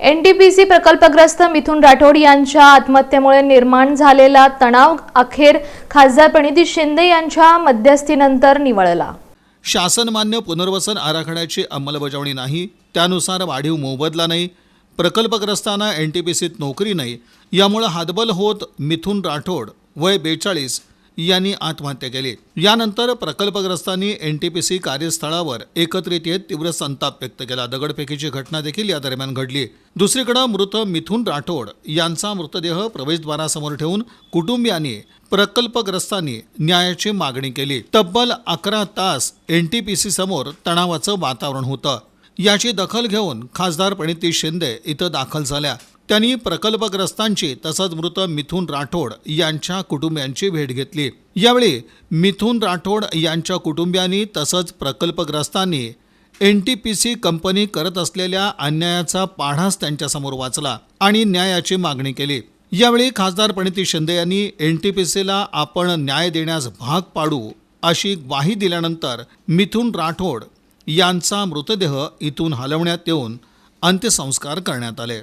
NTPC प्रकल्पग्रस्त मिथुन राठोड यांच्या आत्महत्येमुळे निर्माण झालेला तणाव अखेर खासदार प्रणिती शिंदे यांच्या मध्यस्थीनंतर निवळला. शासनमान्य पुनर्वसन आराखड्याची अंमलबजावणी नाही त्यानुसार वाढीव मोबदला नाही प्रकल्पग्रस्तांना एन टी पी सीत नोकरी नाही यामुळे हातबल होत मिथुन राठोड वय बेचाळीस यांनी आत्महत्या केली. यानंतर प्रकल्पग्रस्तांनी एन टी पी सी कार्यस्थळावर एकत्रित येत तीव्र संताप व्यक्त केला. दगडफेकीची घटना देखील या दरम्यान घडली. दुसरीकडे मृत मिथुन राठोड यांचा मृतदेह प्रवेशद्वारासमोर ठेवून कुटुंबियांनी प्रकल्पग्रस्तांनी न्यायाची मागणी केली. तब्बल अकरा तास एन टी पी सी समोर तणावाचं वातावरण होतं. याची दखल घेऊन खासदार प्रणिती शिंदे इथं दाखल झाल्या. त्यांनी प्रकल्पग्रस्तांची तसंच मृत मिथुन राठोड यांच्या कुटुंबियांची भेट घेतली. यावेळी मिथुन राठोड यांच्या कुटुंबियांनी तसंच प्रकल्पग्रस्तांनी N T P C company करत असलेल्या अन्यायाचा पाढाच त्यांच्यासमोर वाचला आणि न्यायाची मागणी केली. यावेळी खासदार प्रणिती शिंदे यांनी एन टी पी सीला आपण न्याय देण्यास भाग पाडू अशी ग्वाही दिल्यानंतर मिथुन राठोड यांचा मृतदेह इथून हलवण्यात येऊन अंत्यसंस्कार करण्यात आले.